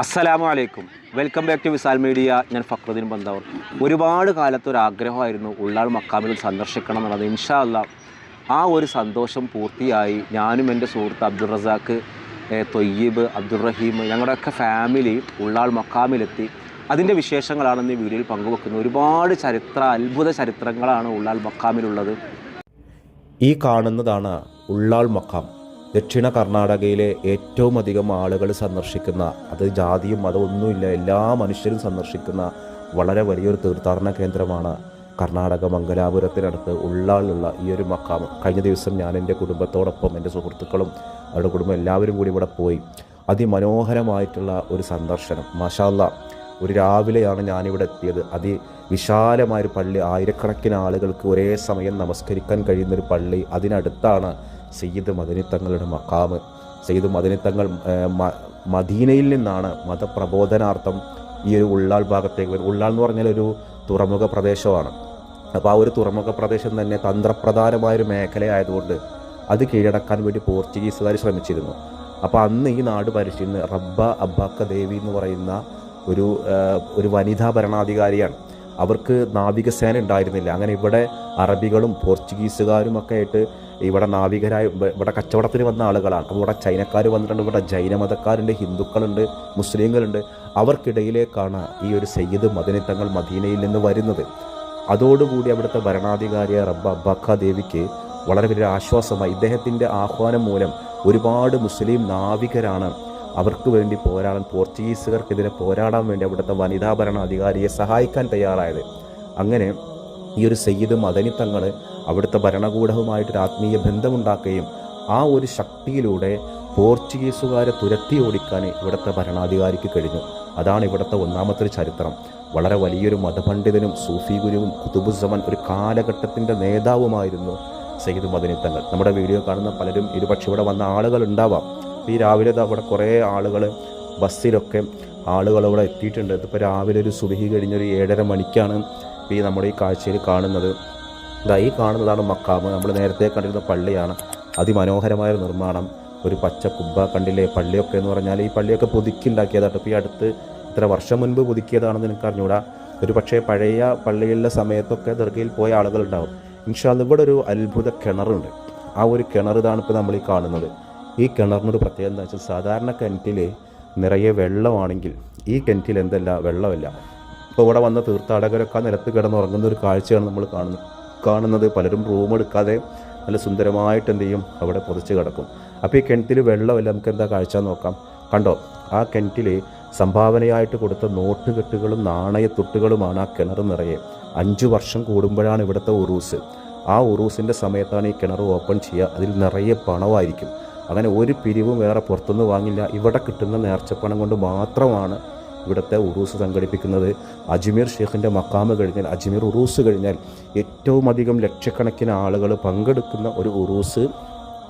അസ്സലാമു അലൈക്കും. Welcome back to Visal media. ഞാൻ ഫക്രുദ്ദീൻ ബന്താവൂർ ഒരുപാട് കാലത്ത് ഒരു ആഗ്രഹമായിരുന്നു ഉള്ളാൾ മക്കാമിൽ സന്ദർശിക്കണം എന്നുള്ളത്. ഇൻഷാ അല്ല ആ ഒരു സന്തോഷം പൂർത്തിയായി ഞാനും എന്റെ സുഹൃത്ത് അബ്ദുൾ റസാക്ക് തൊയ്യീബ് അബ്ദുൾ റഹീം ഞങ്ങളുടെയൊക്കെ ഫാമിലി ഉള്ളാൾ മക്കാമിലെത്തി. അതിന്റെ വിശേഷങ്ങളാണ് ഈ വീഡിയോയിൽ പങ്കുവെക്കുന്നത്. ഒരുപാട് ചരിത്ര അത്ഭുത ചരിത്രങ്ങളാണ് ഉള്ളാൾ മക്കാമിലുള്ളത്. ഈ കാണുന്നതാണ് ഉള്ളാൾ മക്കാം. ദക്ഷിണ കർണാടകയിലെ ഏറ്റവും അധികം ആളുകൾ സന്ദർശിക്കുന്ന അത് ജാതിയും മതമൊന്നുമില്ല എല്ലാ മനുഷ്യരും സന്ദർശിക്കുന്ന വളരെ വലിയൊരു തീർത്ഥാടന കേന്ദ്രമാണ് കർണാടക മംഗലാപുരത്തിനടുത്ത് ഉള്ളാളിലുള്ള ഈ ഒരു മക്കാമ് കഴിഞ്ഞ ദിവസം ഞാൻ എന്റെ കുടുംബത്തോടൊപ്പം എന്റെ സുഹൃത്തുക്കളും അവരുടെ കുടുംബം എല്ലാവരും കൂടി ഇവിടെ പോയി. അതിമനോഹരമായിട്ടുള്ള ഒരു സന്ദർശനം. മാഷാല്ല ഒരു രാവിലെയാണ് ഞാനിവിടെ എത്തിയത്. അതിവിശാലമായൊരു പള്ളി. ആയിരക്കണക്കിന് ആളുകൾക്ക് ഒരേ സമയം നമസ്കരിക്കാൻ കഴിയുന്നൊരു പള്ളി. അതിനടുത്താണ് സയ്യിദ് മദനിത്തങ്ങളുടെ മക്കാമ് സയ്യിദ് മദനി തങ്ങൾ മദീനയിൽ നിന്നാണ് മതപ്രബോധനാർത്ഥം ഈ ഒരു ഉള്ളാൾ ഭാഗത്തേക്ക് വരുന്നത്. ഉള്ളാൾ എന്ന് പറഞ്ഞാൽ ഒരു തുറമുഖ പ്രദേശമാണ്. അപ്പോൾ ആ ഒരു തുറമുഖ പ്രദേശം തന്നെ തന്ത്രപ്രധാനമായൊരു മേഖലയായതുകൊണ്ട് അത് കീഴടക്കാൻ വേണ്ടി പോർച്ചുഗീസുകാർ ശ്രമിച്ചിരുന്നു. അപ്പോൾ അന്ന് ഈ നാട് ഭരിച്ചിരുന്ന റബ്ബ അബ്ബാക്ക ദേവി എന്ന് പറയുന്ന ഒരു ഒരു വനിതാ ഭരണാധികാരിയാണ്. അവർക്ക് നാവികസേന ഉണ്ടായിരുന്നില്ല. അങ്ങനെ ഇവിടെ അറബികളും പോർച്ചുഗീസുകാരും ഒക്കെ ആയിട്ട് ഇവിടെ നാവികരായ ഇവിടെ കച്ചവടത്തിന് വന്ന ആളുകളാണ്. അപ്പോൾ ഇവിടെ ചൈനക്കാർ വന്നിട്ടുണ്ട് ഇവിടെ ജൈനമതക്കാരുണ്ട് ഹിന്ദുക്കളുണ്ട് മുസ്ലിങ്ങളുണ്ട്. അവർക്കിടയിലേക്കാണ് ഈ ഒരു സയ്യിദ് മദനിത്തങ്ങൾ മദീനയിൽ നിന്ന് വരുന്നത്. അതോടുകൂടി അവിടുത്തെ ഭരണാധികാരിയ റബ്ബ അബ്ബാക്ക ദേവിക്ക് വളരെ വലിയ ആശ്വാസമായി. ഇദ്ദേഹത്തിന്റെ ആഹ്വാനം മൂലം ഒരുപാട് മുസ്ലിം നാവികരാണ് അവർക്ക് വേണ്ടി പോരാടാൻ പോർച്ചുഗീസുകാർക്കെതിരെ പോരാടാൻ വേണ്ടി അവിടുത്തെ വനിതാ ഭരണാധികാരിയെ സഹായിക്കാൻ തയ്യാറായത്. അങ്ങനെ ഈ ഒരു സയ്യിദ് മദനി തങ്ങൾ അവിടുത്തെ ഭരണകൂടവുമായിട്ട് ഒരു ആത്മീയ ബന്ധമുണ്ടാക്കുകയും ആ ഒരു ശക്തിയിലൂടെ പോർച്ചുഗീസുകാരെ തുരത്തി ഓടിക്കാൻ ഇവിടുത്തെ ഭരണാധികാരിക്ക് കഴിഞ്ഞു. അതാണ് ഇവിടുത്തെ ഒന്നാമത്തെ ചരിത്രം. വളരെ വലിയൊരു മതപണ്ഡിതനും സൂഫി ഗുരുവും കുതുബുസമൻ ഒരു കാലഘട്ടത്തിന്റെ നേതാവുമായിരുന്നു സയ്യിദ് മദനി തങ്ങൾ. നമ്മുടെ വീഡിയോ കാണുന്ന പലരും ഇരുപക്ഷെ ഇവിടെ വന്ന ആളുകൾ ഉണ്ടാവാം. ഈ രാവിലെ അവിടെ കുറേ ആളുകൾ ബസ്സിലൊക്കെ ആളുകൾ അവിടെ എത്തിയിട്ടുണ്ട്. ഇതിപ്പോൾ രാവിലെ ഒരു സുബഹി കഴിഞ്ഞൊരു ഏഴര മണിക്കാണ് ഈ നമ്മുടെ ഈ കാഴ്ചയിൽ കാണുന്നത്. ഇതാ ഈ കാണുന്നതാണ് മക്കാമ്. നമ്മൾ നേരത്തെ കണ്ടിരുന്ന പള്ളിയാണ്. അതിമനോഹരമായ നിർമ്മാണം. ഒരു പച്ച കുബ്ബ കണ്ടില്ലേ? പള്ളിയൊക്കെ എന്ന് പറഞ്ഞാൽ ഈ പള്ളിയൊക്കെ പുതുക്കി ഉണ്ടാക്കിയതാട്ടോ ഇപ്പോൾ ഈ അടുത്ത് ഇത്ര വർഷം മുൻപ് പുതുക്കിയതാണെന്ന് എനിക്ക് അറിഞ്ഞൂടാ? ഒരു പക്ഷേ പഴയ പള്ളികളിലെ സമയത്തൊക്കെ ദർഗയിൽ പോയ ആളുകളുണ്ടാവും. ഇൻഷാൽ ഇവിടെ ഒരു അത്ഭുത കിണറുണ്ട്. ആ ഒരു കിണർ ഇതാണ് ഇപ്പോൾ നമ്മൾ ഈ കാണുന്നത്. ഈ കിണറിനൊരു പ്രത്യേകത എന്താ വെച്ചാൽ സാധാരണ കിണറ്റിൽ നിറയെ വെള്ളമാണെങ്കിൽ ഈ കിണറ്റിൽ എന്തല്ല? വെള്ളമില്ല. ഇപ്പോൾ ഇവിടെ വന്ന തീർത്ഥാടകരൊക്കെ നിലത്ത് കിടന്നുറങ്ങുന്ന ഒരു കാഴ്ചയാണ് നമ്മൾ കാണുന്നത്. കാണുന്നത് പലരും റൂം എടുക്കാതെ നല്ല സുന്ദരമായിട്ട് എന്ത് ചെയ്യും? അവിടെ പുതച്ച് കിടക്കും. അപ്പോൾ ഈ കിണറ്റിൽ വെള്ളമല്ല നമുക്ക് എന്താ കാഴ്ച നോക്കാം? കണ്ടോ? ആ കിണറ്റിൽ സംഭാവനയായിട്ട് കൊടുത്ത നോട്ടുകെട്ടുകളും നാണയത്തുട്ടുകളുമാണ് ആ കിണർ നിറയെ. അഞ്ച് വർഷം കൂടുമ്പോഴാണ് ഇവിടുത്തെ ഉറൂസ്. ആ ഉറൂസിന്റെ സമയത്താണ് ഈ കിണർ ഓപ്പൺ ചെയ്യുക. അതിൽ നിറയെ പണമായിരിക്കും. അങ്ങനെ ഒരു പിരിവും വേറെ പുറത്തുനിന്ന് വാങ്ങില്ല. ഇവിടെ കിട്ടുന്ന നേർച്ചപ്പണം കൊണ്ട് മാത്രമാണ് ഇവിടുത്തെ ഉറൂസ് സംഘടിപ്പിക്കുന്നത് അജ്മീർ ഷെയ്ഖിന്റെ മക്കാമ് കഴിഞ്ഞാൽ അജ്മീർ ഉറൂസ് കഴിഞ്ഞാൽ ഏറ്റവും അധികം ലക്ഷക്കണക്കിന് ആളുകൾ പങ്കെടുക്കുന്ന ഒരു ഉറൂസ്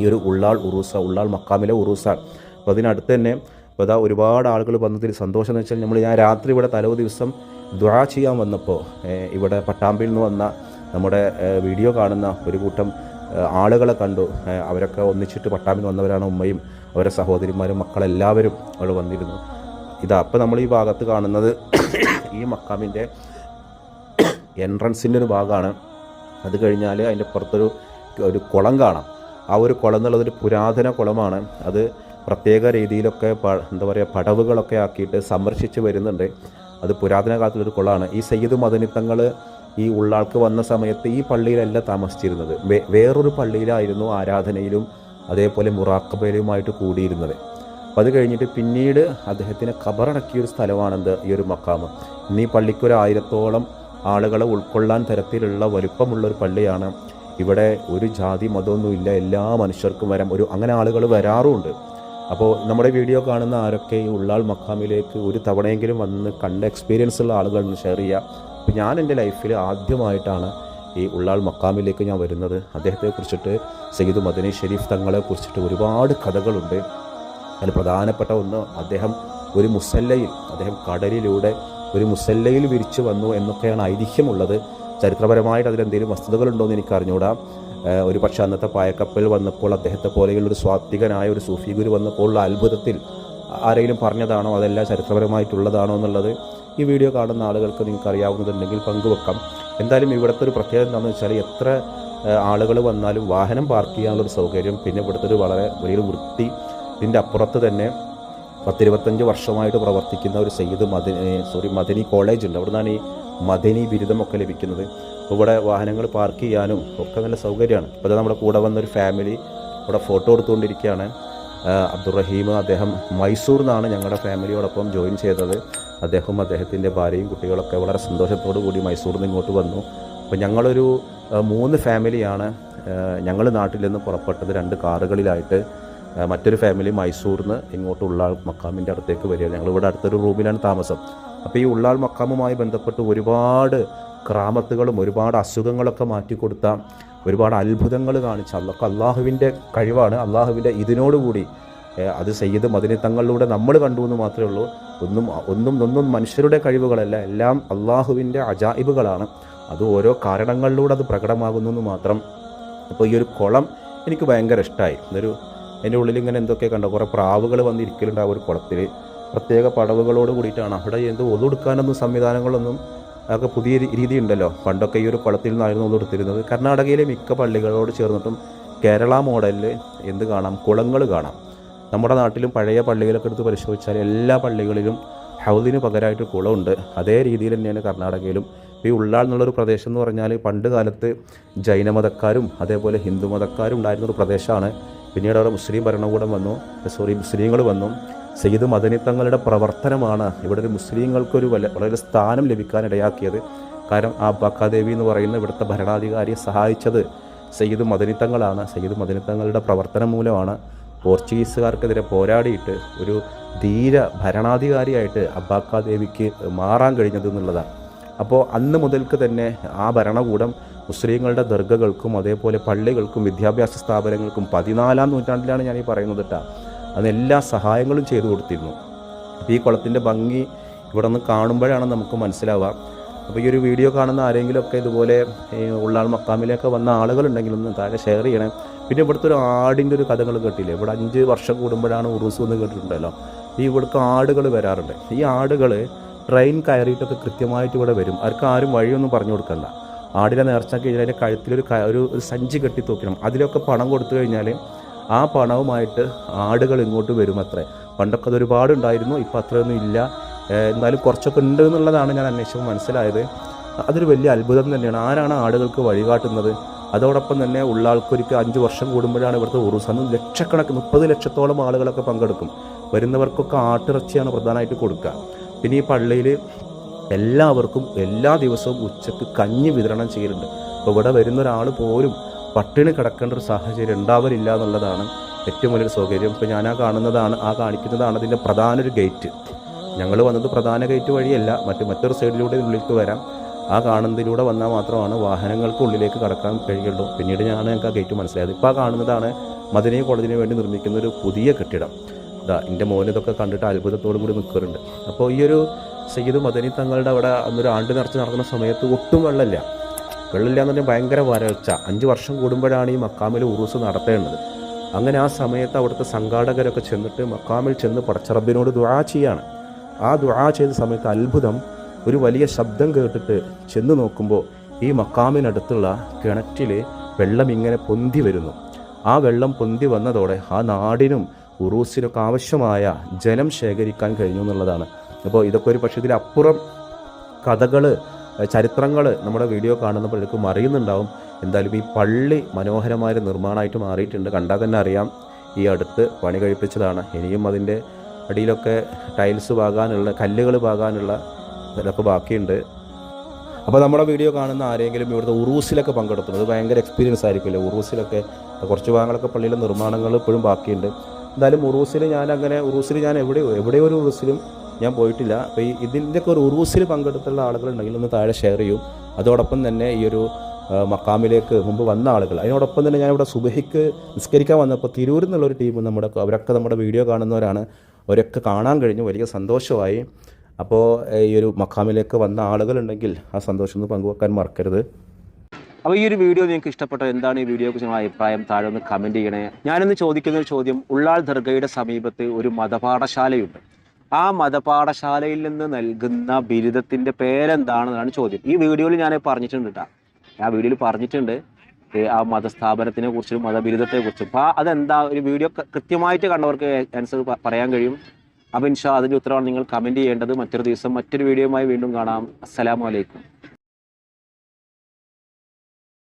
ഈ ഒരു ഉള്ളാൾ ഉറൂസ ഉള്ളാൾ മക്കാമിലെ ഉറൂസാണ് അപ്പോൾ അതിനടുത്ത് തന്നെ ഇപ്പോൾ അതാ ഒരുപാട് ആളുകൾ വന്നതിൽ സന്തോഷം എന്ന് വെച്ചാൽ നമ്മൾ ഞാൻ രാത്രി ഇവിടെ തലവ് ദിവസം ദ്വാ ചെയ്യാൻ വന്നപ്പോൾ ഇവിടെ പട്ടാമ്പിയിൽ നിന്ന് വന്ന നമ്മുടെ വീഡിയോ കാണുന്ന ഒരു കൂട്ടം ആളുകളെ കണ്ടു. അവരൊക്കെ ഒന്നിച്ചിട്ട് പട്ടാമ്പിൽ വന്നവരാണ് ഉമ്മയും അവരെ സഹോദരിമാരും മക്കളെല്ലാവരും അവിടെ വന്നിരുന്നു. ഇതാ അപ്പോൾ നമ്മൾ ഈ ഭാഗത്ത് കാണുന്നത് ഈ മക്കാമിന്റെ എൻട്രൻസിന്റെ ഒരു ഭാഗമാണ്. അത് കഴിഞ്ഞാൽ അതിന്റെ പുറത്തൊരു ഒരു കുളം കാണാം. ആ ഒരു കുളം എന്നുള്ളത് ഒരു പുരാതന കുളമാണ്. അത് പ്രത്യേക രീതിയിലൊക്കെ എന്താ പറയുക പടവുകളൊക്കെ ആക്കിയിട്ട് സംരക്ഷിച്ച് വരുന്നുണ്ട്. അത് പുരാതന കാലത്തുള്ളൊരു കുളമാണ്. ഈ സയ്യിദ് മദനിത്തങ്ങൾ ഈ ഉള്ളാൾക്ക് വന്ന സമയത്ത് ഈ പള്ളിയിലല്ല താമസിച്ചിരുന്നത്. വേറൊരു പള്ളിയിലായിരുന്നു ആരാധനയിലും അതേപോലെ മുറാക്കബയിലുമായിട്ട് കൂടിയിരുന്നത്. അപ്പോൾ അത് കഴിഞ്ഞിട്ട് പിന്നീട് അദ്ദേഹത്തിന് ഖബറടക്കിയൊരു സ്ഥലമാണെന്ത്? ഈ ഒരു മക്കാമ് ഇന്ന് ഈ പള്ളിക്ക് ഒരു ആയിരത്തോളം ആളുകളെ ഉൾക്കൊള്ളാൻ തരത്തിലുള്ള വലുപ്പമുള്ള ഒരു പള്ളിയാണ്. ഇവിടെ ഒരു ജാതി മതമൊന്നുമില്ല എല്ലാ മനുഷ്യർക്കും വരാം. ഒരു അങ്ങനെ ആളുകൾ വരാറുമുണ്ട്. അപ്പോൾ നമ്മുടെ വീഡിയോ കാണുന്ന ആരൊക്കെ ഈ ഉള്ളാൾ മക്കാമിലേക്ക് ഒരു തവണയെങ്കിലും വന്ന് കണ്ട എക്സ്പീരിയൻസ് ഉള്ള ആളുകളൊന്ന് ഷെയർ ചെയ്യുക. അപ്പോൾ ഞാൻ എന്റെ ലൈഫിൽ ആദ്യമായിട്ടാണ് ഈ ഉള്ളാൾ മക്കാമിലേക്ക് ഞാൻ വരുന്നത്. അദ്ദേഹത്തെ കുറിച്ചിട്ട് സയ്യിദ് മദനി ഷെരീഫ് തങ്ങളെ കുറിച്ചിട്ട് ഒരുപാട് കഥകളുണ്ട്. അതിൽ പ്രധാനപ്പെട്ട ഒന്ന് അദ്ദേഹം ഒരു മുസല്ലയിൽ അദ്ദേഹം കടലിലൂടെ ഒരു മുസല്ലയിൽ വിരിച്ചു വന്നു എന്നൊക്കെയാണ് ഐതിഹ്യമുള്ളത്. ചരിത്രപരമായിട്ട് അതിലെന്തെങ്കിലും വസ്തുതകളുണ്ടോ എന്ന് എനിക്ക് അറിഞ്ഞുകൂടാ ഒരു പക്ഷേ അന്നത്തെ പായക്കപ്പൽ വന്നപ്പോൾ അദ്ദേഹത്തെ പോലെയുള്ള ഒരു സ്വാത്വികനായ ഒരു സൂഫി ഗുരു വന്നപ്പോൾ ഉള്ള അത്ഭുതത്തിൽ ആരെങ്കിലും പറഞ്ഞതാണോ? അതെല്ലാം ചരിത്രപരമായിട്ടുള്ളതാണോ എന്നുള്ളത് ഈ വീഡിയോ കാണുന്ന ആളുകൾക്ക് നിങ്ങൾക്ക് അറിയാവുന്നതുണ്ടെങ്കിൽ പങ്കുവെക്കാം. എന്തായാലും ഇവിടുത്തെ ഒരു പ്രത്യേകത എന്താണെന്ന് വെച്ചാൽ എത്ര ആളുകൾ വന്നാലും വാഹനം പാർക്ക് ചെയ്യാനുള്ളൊരു സൗകര്യം പിന്നെ ഇവിടുത്തെ ഒരു വളരെ വലിയൊരു വൃത്തി ഇതിന്റെ അപ്പുറത്ത് തന്നെ പത്തിരുപത്തഞ്ച് വർഷമായിട്ട് പ്രവർത്തിക്കുന്ന ഒരു സയ്യിദ് മദനി സോറി മദനി കോളേജ് ഉണ്ട്. നിന്നാണ് ഈ മദനി ബിരുദമൊക്കെ ലഭിക്കുന്നത്. ഇവിടെ വാഹനങ്ങൾ പാർക്ക് ചെയ്യാനും ഒക്കെ നല്ല സൗകര്യമാണ്. ഇപ്പോൾ നമ്മുടെ കൂടെ വന്നൊരു ഫാമിലി ഇവിടെ ഫോട്ടോ എടുത്തുകൊണ്ടിരിക്കുകയാണ്. അബ്ദുറഹീം അദ്ദേഹം മൈസൂർ നിന്നാണ് ഞങ്ങളുടെ ഫാമിലിയോടൊപ്പം ജോയിൻ ചെയ്തത്. അദ്ദേഹം അദ്ദേഹത്തിന്റെ ഭാര്യയും കുട്ടികളൊക്കെ വളരെ സന്തോഷത്തോടു കൂടി മൈസൂരിൽ നിന്ന് ഇങ്ങോട്ട് വന്നു. അപ്പോൾ ഞങ്ങളൊരു മൂന്ന് ഫാമിലിയാണ് ഞങ്ങൾ നാട്ടിൽ നിന്ന് പുറപ്പെട്ടത് രണ്ട് കാറുകളിലായിട്ട്. മറ്റൊരു ഫാമിലി മൈസൂരിൽ നിന്ന് ഇങ്ങോട്ട് ഉള്ളാൾ മക്കാമിന്റെ അടുത്തേക്ക് വരികയാണ്. ഞങ്ങൾ ഇവിടെ അടുത്തൊരു റൂമിലാണ് താമസം. അപ്പോൾ ഈ ഉള്ളാൾ മക്കാമുമായി ബന്ധപ്പെട്ട് ഒരുപാട് ക്രാമത്തുകളും ഒരുപാട് അസുഖങ്ങളൊക്കെ മാറ്റിക്കൊടുത്ത ഒരുപാട് അത്ഭുതങ്ങൾ കാണിച്ച അതൊക്കെ അള്ളാഹുവിന്റെ കഴിവാണ്. അള്ളാഹുവിന്റെ ഇതിനോടുകൂടി അത് സയ്യിദ് മദിനി തങ്ങളിലൂടെ നമ്മൾ കണ്ടു എന്ന് മാത്രമേ ഉള്ളൂ. ഒന്നും ഒന്നും ഒന്നും മനുഷ്യരുടെ കഴിവുകളല്ല. എല്ലാം അള്ളാഹുവിന്റെ അജായിബുകളാണ്. അത് ഓരോ കാരണങ്ങളിലൂടെ അത് പ്രകടമാകുന്നു എന്ന് മാത്രം. അപ്പോൾ ഈ ഒരു കുളം എനിക്ക് ഭയങ്കര ഇഷ്ടമായി ഒരു അതിന്റെ ഉള്ളിൽ ഇങ്ങനെ എന്തൊക്കെ കണ്ടോ. കുറേ പ്രാവുകൾ വന്നിരിക്കലുണ്ട് ആ ഒരു കുളത്തിൽ. പ്രത്യേക പടവുകളോട് കൂടിയിട്ടാണ്. അവിടെ എന്ത് ഒതുടുക്കാനൊന്നും സംവിധാനങ്ങളൊന്നും അതൊക്കെ പുതിയ രീതി ഉണ്ടല്ലോ പണ്ടൊക്കെ ഈ ഒരു കുളത്തിൽ നിന്നായിരുന്നു ഒതുടുത്തിരുന്നത്. കർണാടകയിലെ മിക്ക പള്ളികളോട് ചേർന്നിട്ടും കേരള മോഡലിൽ എന്ത് കാണാം? കുളങ്ങൾ കാണാം. നമ്മുടെ നാട്ടിലും പഴയ പള്ളികളൊക്കെ എടുത്ത് പരിശോധിച്ചാൽ എല്ലാ പള്ളികളിലും ഹൗദിന് പകരമായിട്ട് കുളമുണ്ട്. അതേ രീതിയിൽ തന്നെയാണ് കർണാടകയിലും. ഈ ഉള്ളാൾ എന്നുള്ളൊരു പ്രദേശം എന്ന് പറഞ്ഞാൽ പണ്ട് കാലത്ത് ജൈനമതക്കാരും അതേപോലെ ഹിന്ദു മതക്കാരും ഉണ്ടായിരുന്ന ഒരു പ്രദേശമാണ്. പിന്നീട് അവിടെ മുസ്ലിം ഭരണകൂടം വന്നു സോറി മുസ്ലിങ്ങൾ വന്നു. സയ്യിദ് മദനിത്തങ്ങളുടെ പ്രവർത്തനമാണ് ഇവിടെ ഒരു മുസ്ലിങ്ങൾക്കൊരു വളരെ സ്ഥാനം ലഭിക്കാനിടയാക്കിയത്. കാരണം ആ ബക്കാദേവി എന്ന് പറയുന്ന ഇവിടുത്തെ ഭരണാധികാരിയെ സഹായിച്ചത് സയ്യിദ് മദനിത്തങ്ങളാണ്. സയ്യിദ് മദനിത്തങ്ങളുടെ പ്രവർത്തനം മൂലമാണ് പോർച്ചുഗീസുകാർക്കെതിരെ പോരാടിയിട്ട് ഒരു ധീര ഭരണാധികാരിയായിട്ട് അബ്ബാക്ക ദേവിക്ക് മാറാൻ കഴിഞ്ഞത് എന്നുള്ളതാണ്. അപ്പോൾ അന്ന് മുതൽക്ക് തന്നെ ആ ഭരണകൂടം മുസ്ലിങ്ങളുടെ ദർഗകൾക്കും അതേപോലെ പള്ളികൾക്കും വിദ്യാഭ്യാസ സ്ഥാപനങ്ങൾക്കും പതിനാലാം നൂറ്റാണ്ടിലാണ് ഞാൻ ഈ പറയുന്നത് കേട്ടോ അതിനെല്ലാ സഹായങ്ങളും ചെയ്തു കൊടുത്തിരുന്നു. അപ്പോൾ ഈ കുളത്തിന്റെ ഭംഗി ഇവിടെ നിന്ന് കാണുമ്പോഴാണ് നമുക്ക് മനസ്സിലാവുക. അപ്പോൾ ഈ ഒരു വീഡിയോ കാണുന്ന ആരെങ്കിലുമൊക്കെ ഇതുപോലെ ഉള്ളാൾ മക്കാമിലേക്ക് വന്ന ആളുകളുണ്ടെങ്കിൽ ഒന്ന് താഴെ ഷെയർ ചെയ്യണേ. പിന്നെ ഇവിടുത്തെ ഒരു ആടിന്റെ ഒരു കഥകൾ കേട്ടില്ലേ? ഇവിടെ അഞ്ച് വർഷം കൂടുമ്പോഴാണ് ഉറൂസ് എന്ന് കേട്ടിട്ടുണ്ടല്ലോ. ഈ ഇവിടുത്തെ ആടുകൾ വരാറുണ്ട്. ഈ ആടുകൾ ട്രെയിൻ കയറിയിട്ടൊക്കെ കൃത്യമായിട്ട് ഇവിടെ വരും. അവർക്ക് ആരും വഴിയൊന്നും പറഞ്ഞു കൊടുക്കണ്ട. ആടിനെ നേർച്ച കഴിഞ്ഞാൽ അതിന്റെ കഴുത്തിലൊരു ഒരു ഒരു സഞ്ചി കെട്ടി തൂക്കണം. അതിലൊക്കെ പണം കൊടുത്തു കഴിഞ്ഞാൽ ആ പണവുമായിട്ട് ആടുകൾ ഇങ്ങോട്ട് വരും അത്രേ പണ്ടൊക്കെ അത് ഒരുപാട് ഉണ്ടായിരുന്നു. ഇപ്പോൾ അത്രയൊന്നും ഇല്ല. എന്നാലും കുറച്ചൊക്കെ ഉണ്ട് എന്നുള്ളതാണ് ഞാൻ അന്വേഷിച്ചപ്പോൾ മനസ്സിലായത്. അതൊരു വലിയ അത്ഭുതം തന്നെയാണ്. ആരാണ് ആടുകൾക്ക് വഴികാട്ടുന്നത്? അതോടൊപ്പം തന്നെ ഉള്ള ആൾക്കൊരിക്ക് അഞ്ച് വർഷം കൂടുമ്പോഴാണ് ഇവിടുത്തെ ഉറുസ്. അന്ന് ലക്ഷക്കണക്കിന് മുപ്പത് ലക്ഷത്തോളം ആളുകളൊക്കെ പങ്കെടുക്കും. വരുന്നവർക്കൊക്കെ ആട്ടിറച്ചിയാണ് പ്രധാനമായിട്ട് കൊടുക്കുക. പിന്നെ ഈ പള്ളിയിൽ എല്ലാവർക്കും എല്ലാ ദിവസവും ഉച്ചയ്ക്ക് കഞ്ഞി വിതരണം ചെയ്യലുണ്ട്. അപ്പോൾ ഇവിടെ വരുന്ന ഒരാൾ പോലും പട്ടിണി കിടക്കേണ്ട ഒരു സാഹചര്യം ഉണ്ടാവലില്ല എന്നുള്ളതാണ് ഏറ്റവും വലിയൊരു സൗകര്യം. ഇപ്പോൾ ഞാൻ ആ കാണുന്നതാണ് ആ കാണിക്കുന്നതാണ് അതിന്റെ പ്രധാന ഒരു ഗേറ്റ്. ഞങ്ങൾ വന്നത് പ്രധാന ഗേറ്റ് വഴിയല്ല മറ്റ് മറ്റൊരു സൈഡിലൂടെ ഉള്ളിലേക്ക് വരാം. ആ കാണുന്നതിലൂടെ വന്നാൽ മാത്രമാണ് വാഹനങ്ങൾക്ക് ഉള്ളിലേക്ക് കടക്കാൻ കഴിയുള്ളൂ. പിന്നീട് ഞാൻ ഞങ്ങൾക്ക് ആ ഗേറ്റ് മനസ്സിലായത്. ഇപ്പോൾ ആ കാണുന്നതാണ് മദനീയ കോളേജിന് വേണ്ടി നിർമ്മിക്കുന്ന ഒരു പുതിയ കെട്ടിടം. ഇതാ എന്റെ മോൻ ഇതൊക്കെ കണ്ടിട്ട് അത്ഭുതത്തോടു കൂടി നിൽക്കാറുണ്ട്. അപ്പോൾ ഈ ഒരു സയ്യിദ് മദനി തങ്ങളുടെ അവിടെ അന്നൊരു ആണ്ട് നിറച്ച് നടക്കുന്ന സമയത്ത് ഒട്ടും വെള്ളമില്ല. വെള്ളമില്ല എന്ന് പറഞ്ഞാൽ ഭയങ്കര വരൾച്ച. അഞ്ച് വർഷം കൂടുമ്പോഴാണ് ഈ മക്കാമിൽ ഉറൂസ് നടത്തേണ്ടത്. അങ്ങനെ ആ സമയത്ത് അവിടുത്തെ സംഘാടകരൊക്കെ ചെന്നിട്ട് മക്കാമിൽ ചെന്ന് പടച്ചറബിനോട് ദുആ ചെയ്യാണ്. ആ ദുആ ചെയ്ത സമയത്ത് അത്ഭുതം. ഒരു വലിയ ശബ്ദം കേട്ടിട്ട് ചെന്ന് നോക്കുമ്പോൾ ഈ മക്കാമിനടുത്തുള്ള കിണറ്റിൽ വെള്ളം ഇങ്ങനെ പൊന്തി വരുന്നു. ആ വെള്ളം പൊന്തി വന്നതോടെ ആ നാടിനും ഉറൂസിനൊക്കെ ആവശ്യമായ ജലം ശേഖരിക്കാൻ കഴിഞ്ഞു എന്നുള്ളതാണ്. അപ്പോൾ ഇതൊക്കെ ഒരു പക്ഷേ ഇതിലപ്പുറം കഥകൾ ചരിത്രങ്ങൾ നമ്മുടെ വീഡിയോ കാണുന്ന പലർക്കും അറിയുന്നുണ്ടാവും. എന്തായാലും ഈ പള്ളി മനോഹരമായ നിർമ്മാണമായിട്ട് മാറിയിട്ടുണ്ട്. കണ്ടാൽ തന്നെ അറിയാം ഈ അടുത്ത് പണി കഴിപ്പിച്ചതാണ്. ഇനിയും അതിന്റെ അടിയിലൊക്കെ ടൈൽസ് പാകാനുള്ള കല്ലുകൾ പാകാനുള്ള ഇതൊക്കെ ബാക്കിയുണ്ട്. അപ്പോൾ നമ്മുടെ വീഡിയോ കാണുന്ന ആരെങ്കിലും ഇവിടുത്തെ ഉറൂസിലൊക്കെ പങ്കെടുത്തുന്നത് ഭയങ്കര എക്സ്പീരിയൻസ് ആയിരിക്കുമല്ലോ? ഉറൂസിലൊക്കെ കുറച്ച് ഭാഗങ്ങളൊക്കെ പള്ളിയിലെ നിർമ്മാണങ്ങൾ ഇപ്പോഴും ബാക്കിയുണ്ട്. എന്തായാലും ഉറൂസിൽ ഞാൻ അങ്ങനെ ഉറൂസിൽ ഞാൻ എവിടെയോ എവിടെയോ ഒരു ഉറൂസിലും ഞാൻ പോയിട്ടില്ല. അപ്പോൾ ഈ ഇതിന്റെയൊക്കെ ഒരു ഉറൂസിൽ പങ്കെടുത്തുള്ള ആളുകളുണ്ടെങ്കിൽ ഒന്ന് താഴെ ഷെയർ ചെയ്യും. അതോടൊപ്പം തന്നെ ഈ ഒരു മക്കാമിലേക്ക് മുമ്പ് വന്ന ആളുകൾ. അതിനോടൊപ്പം തന്നെ ഞാനിവിടെ സുബഹിക്ക് നിസ്കരിക്കാൻ വന്നപ്പോൾ തിരൂരിൽ നിന്നുള്ളൊരു ടീം നമ്മുടെ അവരൊക്കെ നമ്മുടെ വീഡിയോ കാണുന്നവരാണ്. അവരൊക്കെ കാണാൻ കഴിഞ്ഞു. വലിയ സന്തോഷമായി. അപ്പോൾ ഈ ഒരു മക്കാമിലേക്ക് വന്ന ആളുകളുണ്ടെങ്കിൽ ആ സന്തോഷം ഒന്ന് പങ്കുവെക്കാൻ മറക്കരുത്. അപ്പോൾ ഈ ഒരു വീഡിയോ നിങ്ങൾക്ക് ഇഷ്ടപ്പെട്ടോ? എന്താണ് ഈ വീഡിയോ കുറിച്ച് നിങ്ങളുടെ അഭിപ്രായം? താഴെ ഒന്ന് കമന്റ് ചെയ്യണേ. ഞാനിന്ന് ചോദിക്കുന്ന ഒരു ചോദ്യം ഉള്ളാൾ ദർഗയുടെ സമീപത്ത് ഒരു മതപാഠശാലയുണ്ട്. ആ മതപാഠശാലയിൽ നിന്ന് നൽകുന്ന ബിരുദത്തിന്റെ പേരെന്താണെന്നാണ് ചോദ്യം. ഈ വീഡിയോയിൽ ഞാൻ പറഞ്ഞിട്ടുണ്ട് കേട്ടോ ആ വീഡിയോയിൽ പറഞ്ഞിട്ടുണ്ട് ആ മതസ്ഥാപനത്തിനെ കുറിച്ചും മതബിരുദത്തെ കുറിച്ചും. അപ്പോൾ അതെന്താ? ഒരു വീഡിയോ കൃത്യമായിട്ട് കണ്ടവർക്ക് ആൻസർ പറയാൻ കഴിയും. അപ്പോൾ ഇൻഷാ അതിന്റെ ഉത്തരവാണ് നിങ്ങൾ കമന്റ് ചെയ്യേണ്ടത്. മറ്റൊരു ദിവസം മറ്റൊരു വീഡിയോയുമായി വീണ്ടും കാണാം. അസ്സലാമു അലൈക്കും.